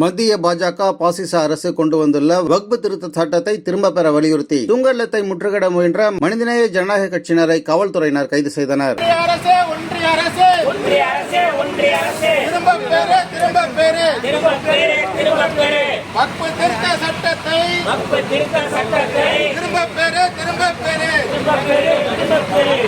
மத்திய பாஜக பாசிச அரசு கொண்டு வந்துள்ள வக்பு திருத்த சட்டத்தை திரும்ப பெற வலியுறுத்தி துங்கல்லத்தை முற்றுகையிட முயன்ற மனிதநேய ஜனநாயக கட்சியினரை காவல்துறையினர் கைது செய்தனர். ஒன்றிய அரசே ஒன்றிய அரசே! ஒன்றிய அரசே ஒன்றிய அரசே! திரும்ப பெறு திரும்ப பெறு! திரும்ப பெறு திரும்ப பெறு! வக்பு திருத்த சட்டத்தை வக்பு திருத்த சட்டத்தை திரும்ப பெறு திரும்ப பெறு.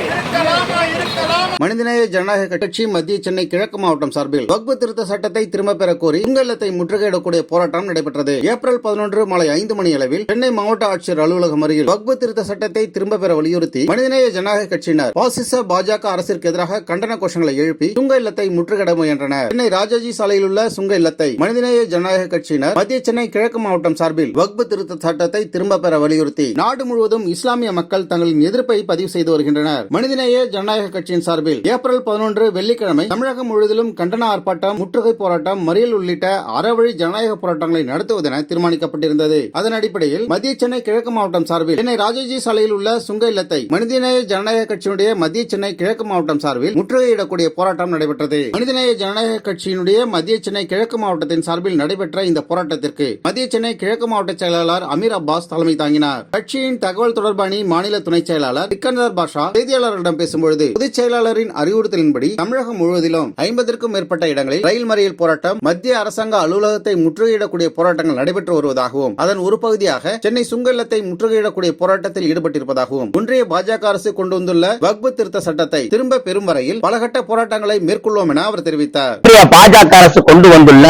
இருக்கலாமா இருக்கலாமா மனிதநேய ஜனநாயக கட்சி மத்திய சென்னை கிழக்கு மாவட்டம் சார்பில் வக்பு திருத்த சட்டத்தை திரும்ப பெற கோரி துங்கல்லத்தை முற்றுகையிடக்கூடிய போராட்டம் நடைபெற்றது. ஏப்ரல் பதினொன்று மாலை ஐந்து மணி அளவில் சென்னை மாவட்ட ஆட்சியர் அலுவலகம் அருகில் வக்பு திருத்த சட்டத்தை திரும்ப பெற வலியுறுத்தி மனிதநேய ஜனநாயக கட்சியினர் பாசிச பாஜக அரசிற்கு எதிராக கண்டன கோஷங்களை எழுப்பி சுங்க இல்லத்தை முற்றுகையிட முயன்றனர். சென்னை ராஜாஜி சாலையில் உள்ள சுங்க இல்லத்தை மனிதநேய ஜனநாயக கட்சியினர் மத்திய சென்னை கிழக்கு மாவட்டம் சார்பில் வக்பு திருத்த சட்டத்தை திரும்ப பெற வலியுறுத்தி நாடு முழுவதும் இஸ்லாமிய மக்கள் தங்களின் எதிர்ப்பை பதிவு செய்து வருகின்றனர். மனிதநேய ஜனநாயக கட்சியின் சார்பில் ஏப்ரல் பதினொன்று வெள்ளிக்கிழமை தமிழகம் முழுவதிலும் கண்டன ஆர்ப்பாட்டம் முற்றுகை போராட்டம் மறியல் உள்ளிட்ட அறவழி ஜனநாயக போராட்டங்களை நடத்துவதென தீர்மானிக்கப்பட்டிருந்தது. அதன் அடிப்படையில் மத்திய சென்னை கிழக்கு மாவட்டம் சார்பில் சென்னை ராஜாஜி சாலையில் உள்ள சுங்க இல்லத்தை மனிதநேய ஜனநாயக கட்சியினுடைய மத்திய சென்னை கிழக்கு மாவட்டம் சார்பில் முற்றுகையிடக்கூடிய போராட்டம் நடைபெற்றது. மனிதநேய ஜனநாயக கட்சியினுடைய மத்திய சென்னை கிழக்கு மாவட்டத்தின் சார்பில் நடைபெற்ற இந்த போராட்டத்திற்கு மத்திய சென்னை கிழக்கு மாவட்ட செயலாளர் அமீர் அப்பாஸ் தலைமை தாங்கினார். கட்சியின் தகவல் தொடர்பு அணி மாநில துணை செயலாளர் சிக்கந்தர் பாஷா செய்தியாளர்களிடம் பேசும்பொழுது பொதுச் செயலாளரின் அறிவுறுத்தலின்படி தமிழகம் முழுவதிலும் ஐம்பதற்கும் மேற்பட்ட இடங்களில் ரயில் மறியல் போராட்டம் மத்திய அரசாங்க அலுவலகத்தை முற்றுகையிடக்கூடிய போராட்டங்கள் நடைபெற்று வருவதாகவும் அதன் ஒரு பகுதியாக சென்னை சுங்கல்லத்தை முற்றுகையிடக்கூடிய போராட்டத்தில் ஈடுபட்டிருப்பதாகவும் ஒன்றிய பாஜக அரசு கொண்டு வந்துள்ள வக்பு திருத்த சட்டத்தை திரும்ப பெறும் வரையில் பலகட்ட போராட்டங்களை மேற்கொள்வோம் என அவர் தெரிவித்தார். பாஜக அரசு கொண்டு வந்துள்ள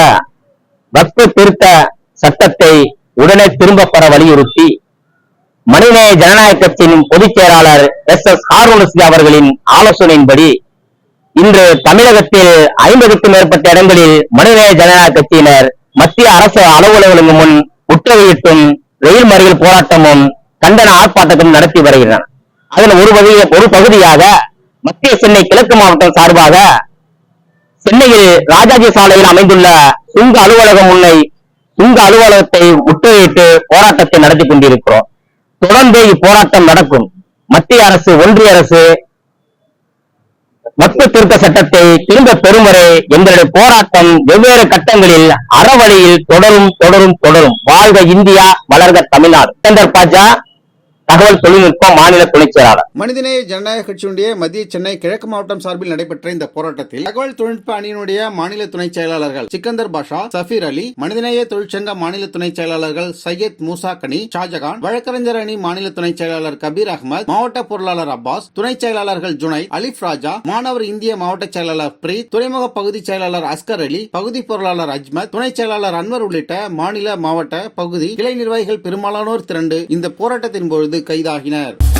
வக்பு திருத்த சட்டத்தை உடனே திரும்ப பெற வலியுறுத்தி மனிதநேய ஜனநாயக கட்சியின் பொதுச் செயலாளர் எஸ் எஸ் ஹாரூனசி அவர்களின் ஆலோசனையின்படி இன்று தமிழகத்தில் ஐம்பதுக்கும் மேற்பட்ட இடங்களில் மனிதநேய ஜனநாயக கட்சியினர் மத்திய அரசு அலுவலகங்களுக்கு முன் முற்றுகையிட்டும் ரயில் மறியல் போராட்டமும் கண்டன ஆர்ப்பாட்டமும் நடத்தி வருகின்றனர். அதன் ஒரு பகுதி ஒரு பகுதியாக மத்திய சென்னை கிழக்கு மாவட்டம் சார்பாக சென்னையில் ராஜாஜி சாலையில் அமைந்துள்ள சுங்க அலுவலகம் முன்னை இந்த அலுவலகத்தை முற்றுகையிட்டு போராட்டத்தை நடத்தி கொண்டிருக்கிறோம். தொடர்ந்து இப்போராட்டம் நடக்கும். மத்திய அரசு ஒன்றிய அரசு வக்பு திருத்த சட்டத்தை திரும்ப பெறும் வரை எங்களுடைய போராட்டம் வெவ்வேறு கட்டங்களில் அறவழியில் தொடரும் தொடரும் தொடரும். வாழ்க இந்தியா வளர்க தமிழ்நாடு. சந்தர் பாஜா தகவல் தொழில்நுட்ப மாநில துணைச் செயலாளர். மனிதநேய ஜனநாயக கட்சியினுடைய மத்திய சென்னை கிழக்கு மாவட்டம் சார்பில் நடைபெற்ற இந்த போராட்டத்தில் தகவல் தொழில்நுட்ப அணியினுடைய மாநில துணை செயலாளர்கள் சிக்கந்தர் பாஷா சஃபீர் அலி மனிதநேய தொழிற்சங்க மாநில துணை செயலாளர்கள் சையத் மூசா கனி ஷாஜகான் வழக்கறிஞர் அணி மாநில துணை செயலாளர் கபீர் அகமது மாவட்ட பொருளாளர் அப்பாஸ் துணை செயலாளர்கள் ஜுனை அலிப் ராஜா மாணவர் இந்திய மாவட்ட செயலாளர் பிரீத் துறைமுக பகுதி செயலாளர் அஸ்கர் அலி பகுதி பொருளாளர் அஜ்மத் துணை செயலாளர் அன்வர் உள்ளிட்ட மாநில மாவட்ட பகுதி கிளை நிர்வாகிகள் பெரும்பாலானோர் திரண்டு இந்த போராட்டத்தின் பொழுது கைதாகினர்.